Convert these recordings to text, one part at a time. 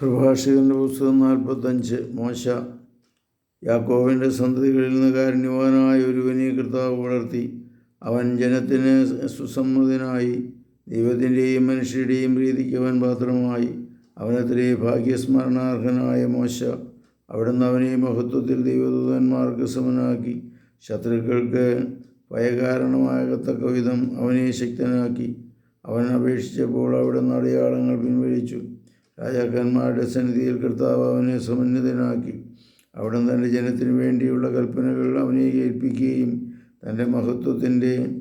പ്രഭാഷകന്റെ പുസ്തകം നാൽപ്പത്തഞ്ച്. മോശ യാക്കോവിന്റെ സന്തതികളിൽ നിന്ന് കാരുണ്യവാനായ ഒരുവനെ കർത്താവ് വളർത്തി. അവൻ ജനത്തിന് സുസമ്മതനായി ദൈവത്തിന്റെയും മനുഷ്യരുടെയും പ്രീതിക്ക് അവൻ പാത്രമായി. അവനത്രേ ഭാഗ്യസ്മരണാർഹനായ മോശ അവിടുന്ന് അവനെ മഹത്വത്തിൽ ദൈവദൂതന്മാർക്ക് സമനാക്കി. ശത്രുക്കൾക്ക് ഭയകാരണമാകത്തക്ക വിധം അവനെ ശക്തനാക്കി. അവൻ അപേക്ഷിച്ചപ്പോൾ അവിടുന്ന് അടയാളങ്ങൾ പിൻവലിച്ചു. രാജാക്കന്മാരുടെ സന്നിധിയിൽ കർത്താവ് അവനെ സമന്വിതനാക്കി. അവിടെ തന്റെ ജനത്തിനു വേണ്ടിയുള്ള കൽപ്പനകൾ അവനെ ഏൽപ്പിക്കുകയും തന്റെ മഹത്വത്തിന്റെ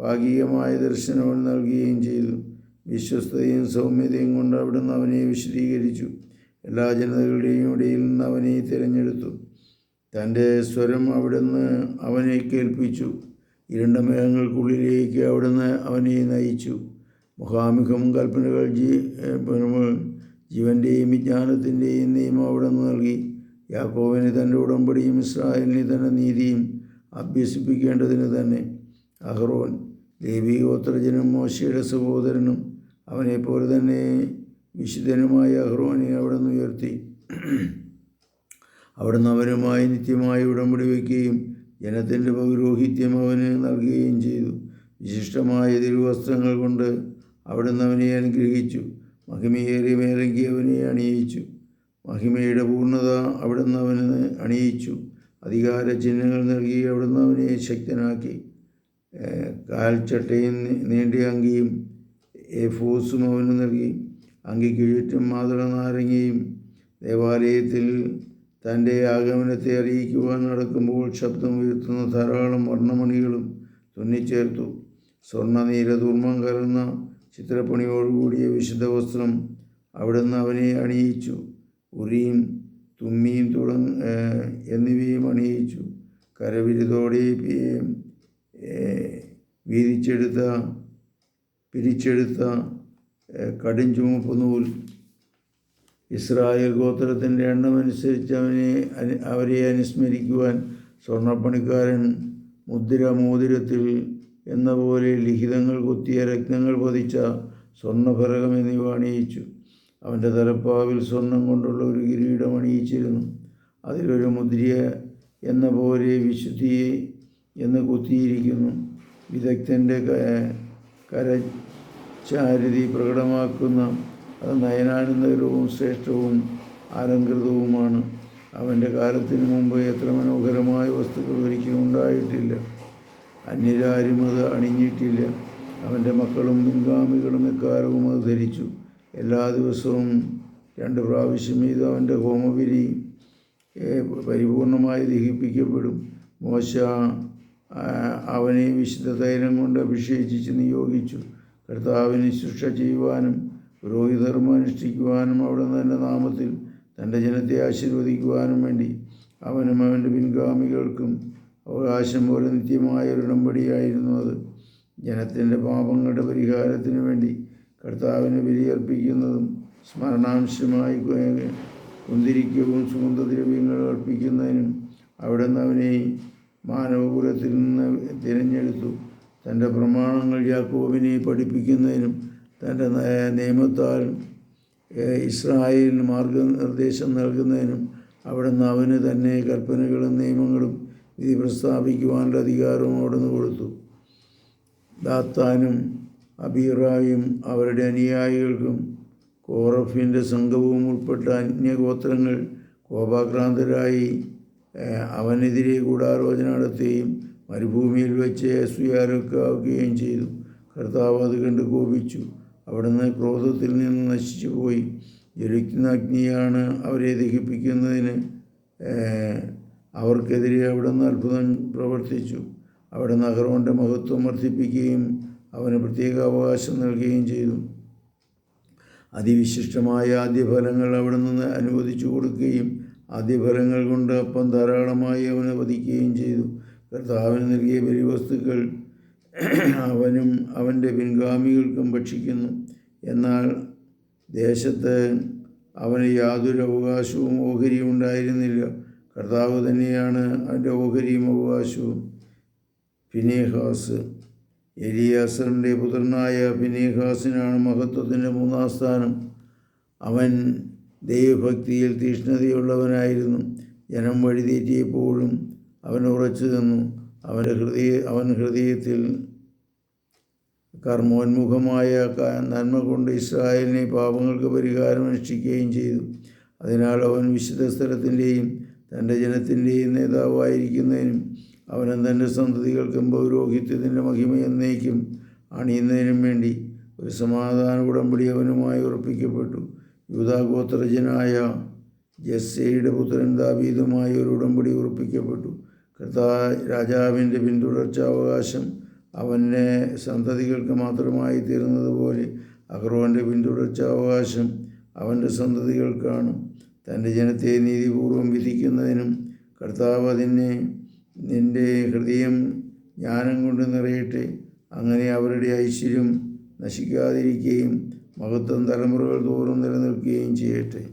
ഭാഗികമായ ദർശനം നൽകുകയും ചെയ്തു. വിശ്വസ്തയും സൗമ്യതയും കൊണ്ട് അവിടുന്ന് അവനെ വിശദീകരിച്ചു. എല്ലാ ജനതകളുടെയും ഇടയിൽ നിന്ന് അവനെ തിരഞ്ഞെടുത്തു. തന്റെ സ്വരം അവിടുന്ന് അവനെ കേൾപ്പിച്ചു. ഇരുണ്ട മേഘങ്ങൾക്കുള്ളിലേക്ക് അവിടുന്ന് അവനെ നയിച്ചു. മുഖാമുഖം കൽപ്പനകൾ ജീ ജീവന്റെയും വിജ്ഞാനത്തിന്റെയും നിയമം അവിടെ നിന്ന് നൽകി. യാക്കോവിന് തന്റെ ഉടമ്പടിയും ഇസ്രായേലിന് തന്റെ നീതിയും അഭ്യസിപ്പിക്കേണ്ടതിന് തന്നെ. അഹ്റോൻ ലേവി ഗോത്രജനും മോശയുടെ സഹോദരനും അവനെപ്പോലെ തന്നെ വിശുദ്ധനുമായ അഹ്റോനെ അവിടെ നിന്ന് ഉയർത്തി. അവിടുന്ന് അവനുമായി നിത്യമായി ഉടമ്പടി വയ്ക്കുകയും ജനത്തിന്റെ പൗരോഹിത്യം അവന് നൽകുകയും ചെയ്തു. വിശിഷ്ടമായ തിരുവസ്ത്രങ്ങൾ കൊണ്ട് അവിടുന്ന് അവനെ അനുഗ്രഹിച്ചു. മഹിമയേറിയ മേലങ്കി അവനെ അണിയിച്ചു. മഹിമയുടെ പൂർണത അവിടുന്ന് അവന് അണിയിച്ചു. അധികാര ചിഹ്നങ്ങൾ നൽകി അവിടുന്ന് അവനെ ശക്തനാക്കി. കാൽച്ചട്ടയും നീണ്ടിയ അങ്കിയും എഫോസും അവന് നൽകി. അങ്കിക്ക് ചുറ്റും മാതൃക നാരങ്ങയും ദേവാലയത്തിൽ തന്റെ ആഗമനത്തെ അറിയിക്കുവാൻ നടക്കുമ്പോൾ ശബ്ദം ഉയർത്തുന്ന ധാരാളം വർണമണികളും തുന്നിച്ചേർത്തു. സ്വർണ നീലധൂർമ്മം കലർന്ന ചിത്രപ്പണിയോടുകൂടിയ വിശുദ്ധ വസ്ത്രം അവിടുന്ന് അവനെ അണിയിച്ചു. ഉറിയും തുമ്മിയും തുടങ്ങ എന്നിവയും അണിയിച്ചു. കരവിരുതോടെ വീതിച്ചെടുത്ത പിരിച്ചെടുത്ത കടും ചുമപ്പ് നൂൽ. ഇസ്രായേൽ ഗോത്രത്തിന്റെ എണ്ണമനുസരിച്ച് അവനെ അവരെ അനുസ്മരിക്കുവാൻ സ്വർണപ്പണിക്കാരൻ മുദ്ര മോതിരത്തിൽ എന്ന പോലെ ലിഖിതങ്ങൾ കൊത്തിയ രത്നങ്ങൾ പതിച്ച സ്വർണഫലകം എന്നിവ അണിയിച്ചു. അവന്റെ തലപ്പാവിൽ സ്വർണം കൊണ്ടുള്ള ഒരു കിരീടം അണിയിച്ചിരുന്നു. അതിലൊരു മുദ്രിയ എന്ന പോലെ വിശുദ്ധി എന്ന് കുത്തിയിരിക്കുന്നു. വിദഗ്ധന്റെ കരചാരിതി പ്രകടമാക്കുന്ന അത് നയനാനന്ദകരവും ശ്രേഷ്ഠവും അലങ്കൃതവുമാണ് അവന്റെ കാലത്തിന് മുമ്പ് എത്ര മനോഹരമായ വസ്തുക്കൾ ഒരിക്കലും ഉണ്ടായിട്ടില്ല. അന്യരാരും അത് അണിഞ്ഞിട്ടില്ല. അവന്റെ മക്കളും മുൻഗാമികളും എക്കാലവും അത് ധരിച്ചു. എല്ലാ ദിവസവും രണ്ട് പ്രാവശ്യം ഇത് അവന്റെ ഹോമബലി പരിപൂർണമായി ദഹിപ്പിക്കപ്പെടും. മോശ അവനെ വിശുദ്ധ തൈലം കൊണ്ട് അഭിഷേകിച്ച് നിയോഗിച്ചു. കർത്താവിന് ശിക്ഷ ചെയ്യുവാനും പുരോഹിതർമ്മ അനുഷ്ഠിക്കുവാനും അവിടെ തന്റെ നാമത്തിൽ തന്റെ ജനത്തെ ആശീർവദിക്കുവാനും വേണ്ടി അവനും അവന്റെ പിൻഗാമികൾക്കും അവകാശം പോലെ നിത്യമായ ഒരു ഉടമ്പടിയായിരുന്നു അത്. ജനത്തിന്റെ പാപങ്ങളുടെ പരിഹാരത്തിന് വേണ്ടി കർത്താവിനെ ബലിയർപ്പിക്കുന്നതും സ്മരണാംശമായി കുന്തിരിക്കവും സുഗന്ധദ്രവ്യങ്ങൾ അർപ്പിക്കുന്നതിനും അവിടെ നിന്ന് അവനെ മാനവകുലത്തിൽ നിന്ന് തിരഞ്ഞെടുത്തു. തന്റെ പ്രമാണങ്ങൾ യാക്കോബിനെ പഠിപ്പിക്കുന്നതിനും തന്റെ നിയമത്താൽ ഇസ്രായേലിന് മാർഗനിർദ്ദേശം നൽകുന്നതിനും അവിടുന്ന് അവന് തന്നെ കൽപ്പനകളും നിയമങ്ങളും വിധി പ്രസ്താവിക്കുവാനുള്ള അധികാരവും അവിടുന്ന് കൊടുത്തു. ദാത്താനും അബീറായും അവരുടെ അനുയായികൾക്കും കോറഫിന്റെ സംഘവും ഉൾപ്പെട്ട അന്യഗോത്രങ്ങൾ കോപാക്രാന്തരായി അവനെതിരെ ഗൂഢാലോചന നടത്തുകയും മരുഭൂമിയിൽ വെച്ച് അസൂയാലുക്കാവുകയും ചെയ്തു. കർത്താവ് അത് കണ്ട് കോപിച്ചു. അവിടുന്ന് ക്രോധത്തിൽ നിന്ന് നശിച്ചു പോയി. ജ്വലിക്കുന്ന അഗ്നിയാണ് അവരെ ദഹിപ്പിക്കുന്നതിന് അവർക്കെതിരെ അവിടുന്ന് അത്ഭുതം പ്രവർത്തിച്ചു. അവിടെ അഹ്റോന്റെ മഹത്വം വർദ്ധിപ്പിക്കുകയും അവന് പ്രത്യേക അവകാശം നൽകുകയും ചെയ്തു. അതിവിശിഷ്ടമായ ആദ്യഫലങ്ങൾ അവിടെ നിന്ന് അനുവദിച്ചു കൊടുക്കുകയും ആദ്യഫലങ്ങൾ കൊണ്ട് അപ്പം ധാരാളമായി അവനെ വധിക്കുകയും ചെയ്തു. കർത്താവിന് നൽകിയ ബലിവസ്തുക്കൾ അവനും അവന്റെ പിൻഗാമികൾക്കും ഭക്ഷിക്കുന്നു. എന്നാൽ ദേശത്ത് അവന് യാതൊരു അവകാശവും ഓഹരിയും ഉണ്ടായിരുന്നില്ല. കർത്താവ് തന്നെയാണ് അതിന്റെ ഓഹരിയും അവകാശവും. ഫിനേഹാസ് എലിയാസറിന്റെ പുത്രനായ ഫിനേഹാസിനാണ് മഹത്വത്തിന്റെ മൂന്നാം സ്ഥാനം. അവൻ ദൈവഭക്തിയിൽ തീഷ്ണതയുള്ളവനായിരുന്നു. ജനം വഴിതെറ്റിയപ്പോഴും അവൻ ഉറച്ചു നിന്നു. അവന്റെ ഹൃദയ അവൻ ഹൃദയത്തിൽ കർമ്മോന്മുഖമായ നന്മ കൊണ്ട് ഇസ്രായേലിനെ പാപങ്ങൾക്ക് പരിഹാരം അനുഷ്ഠിക്കുകയും ചെയ്തു. അതിനാൽ അവൻ വിശുദ്ധ സ്ഥലത്തിന്റെയും തന്റെ ജനത്തിന്റെയും നേതാവായിരിക്കുന്നതിനും അവനും തന്റെ സന്തതികൾക്കും പൗരോഹിത്യത്തിന്റെ മഹിമ എന്നേക്കും അണിയുന്നതിനും വേണ്ടി ഒരു സമാധാന ഉടമ്പടി അവനുമായി ഉറപ്പിക്കപ്പെട്ടു. യൂതാഗോത്രജനായ ജസ്സയുടെ പുത്രൻ ദാവീദുമായി ഒരു ഉടമ്പടി ഉറപ്പിക്കപ്പെട്ടു. കർത്താ രാജാവിന്റെ പിന്തുടർച്ചാവകാശം അവനെ സന്തതികൾക്ക് മാത്രമായി തീർന്നതുപോലെ അഹ്റോന്റെ പിന്തുടർച്ചാവകാശം അവന്റെ സന്തതികൾക്കാണ് തന്റെ ജനത്തെ നീതിപൂർവം വിധിക്കുന്നതിനും കർത്താവ് അതിനെ നിന്റെ ഹൃദയം ജ്ഞാനം കൊണ്ട് നിറയട്ടെ. അങ്ങനെ അവരുടെ ഐശ്വര്യം നശിക്കാതിരിക്കുകയും മഹത്വം തലമുറകൾ തോറും നിലനിൽക്കുകയും ചെയ്യട്ടെ.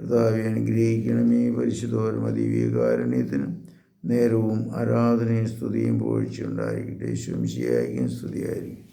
കർത്താവെ അനുഗ്രഹിക്കണമേ പരിശുദ്ധോരമ ദിവ്യകാരുണ്യത്തിനും. നേരവും ആരാധനയും സ്തുതിയും പോഴ്ചയുണ്ടായിരിക്കട്ടെ. ശംശിയായിരിക്കും സ്തുതിയായിരിക്കട്ടെ